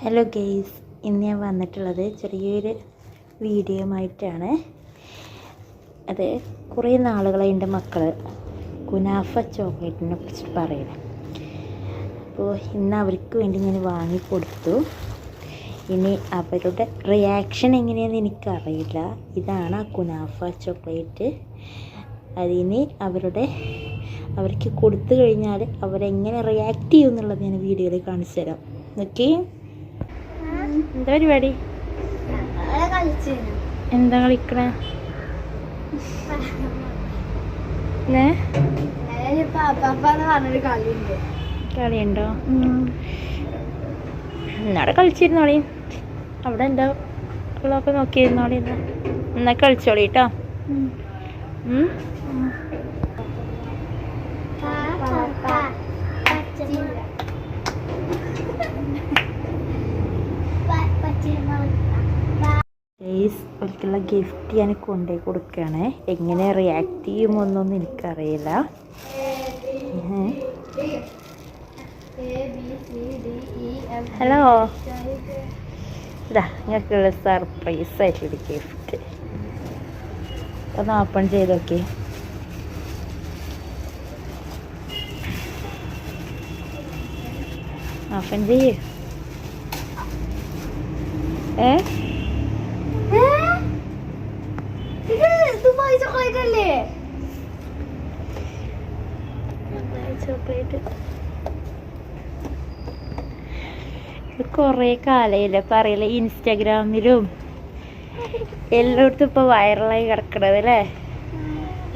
Hello guys ഇന്ന് ഞാൻ വന്നിട്ടുള്ളത് ചെറിയൊരു വീഡിയോ ആയിട്ടാണ് അത് കുറേ നാളുകളായി എന്റെ മക്കൾ കുനാഫ ചോക്ലേറ്റിനെ കുറിച്ച് പറയുന്നത് അപ്പോൾ ഇന്ന് അവർക്ക് വേണ്ടി ഞാൻ വാങ്ങിക്കൊടുത്തു. ഇനി അവരുടെ റിയാക്ഷൻ എങ്ങനെയാണെന്ന് എനിക്കറിയില്ല. ഇതാണ് ആ കുനാഫ ചോക്ലേറ്റ്. അതിന് അവരുടെ അവർക്ക് കൊടുത്തു കഴിഞ്ഞാൽ അവരെങ്ങനെ റിയാക്ട് ചെയ്യും എന്നുള്ളത് ഞാൻ വീഡിയോയിൽ കാണിച്ചു തരാം ഓക്കെ എന്താ പരിപാടി? എന്താ കളിക്കണേ? കളിയുണ്ട്. എന്നാടെ കളിച്ചിരുന്നോളി. അവിടെ എന്താ കുളമൊക്കെ നോക്കിയിരുന്നോളി എന്നാ എന്നാ കളിച്ചോളി കേട്ടോ ഗെയ്സ് ഒരിക്കലുള്ള ഗിഫ്റ്റ് ഞാൻ കൊണ്ടുപോയി കൊടുക്കുകയാണ്. എങ്ങനെ റിയാക്ട് ചെയ്യുമെന്നൊന്നും എനിക്കറിയില്ല. ഹലോ ഇതാ ഞങ്ങൾക്കുള്ള സർപ്രൈസ് ആയിട്ടൊരു ഗിഫ്റ്റ് ഒന്ന് ഓപ്പൺ ചെയ്ത് നോക്കി. ഓപ്പൺ ചെയ്യേ. ഏ ദുബായ് ചോക്ലേറ്റ് അല്ലേ ചോക്ലേറ്റ് ഇത് കുറേ കാലയില്ല പറയില്ല ഇൻസ്റ്റാഗ്രാമിലും. എല്ലായിടത്തും ഇപ്പൊ വൈറലായി കിടക്കണത് അല്ലേ?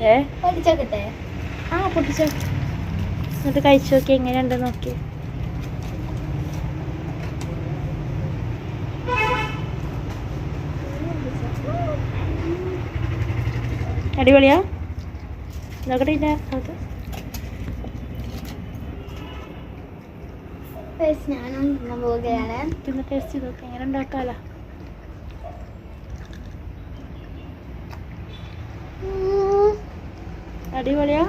ഏ? ആ പൊട്ടിച്ചോ. എന്നിട്ട് കഴിച്ചു നോക്കി എങ്ങനെയുണ്ട് നോക്കി അടിപൊളിയാ? നോക്കട്ടെ ഇല്ല അത് ഞാനും തിന്നാൻ പോവുകയാണ്. പിന്നെ ടേസ്റ്റ് ചെയ്ത് എങ്ങനെ ഉണ്ടാക്കാലോ? അടിപൊളിയാ.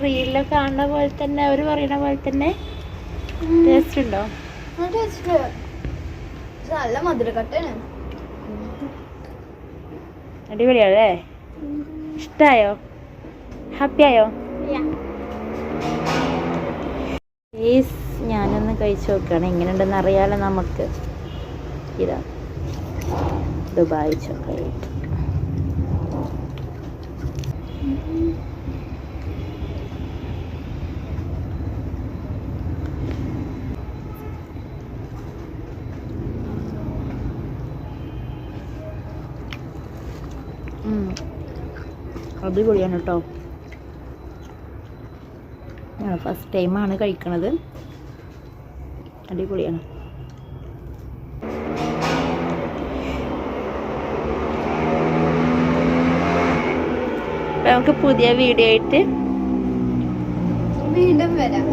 റീലിലൊക്കെ കാണുന്ന പോലെ തന്നെ അവർ പറയുന്ന പോലെ തന്നെ ടേസ്റ്റ് ഉണ്ടോ? നല്ല മധുരക്കട്ടാണ് അടിപൊളിയാല്ലേ ഇഷ്ടായോ? ഹാപ്പിയായോ പ്ലീസ് ഞാനൊന്ന് കഴിച്ചു നോക്കുകയാണ് എങ്ങനെയുണ്ടെന്ന് അറിയാലോ നമുക്ക്. ഇതാ. ദുബായ് ചോക്ലേറ്റ്. അടിപൊളിയാണ് കേട്ടോ. ഫസ്റ്റ് ടൈമാണ് കഴിക്കണത്. അടിപൊളിയാണ് നമുക്ക് പുതിയ വീഡിയോ ആയിട്ട് വീണ്ടും വരാം.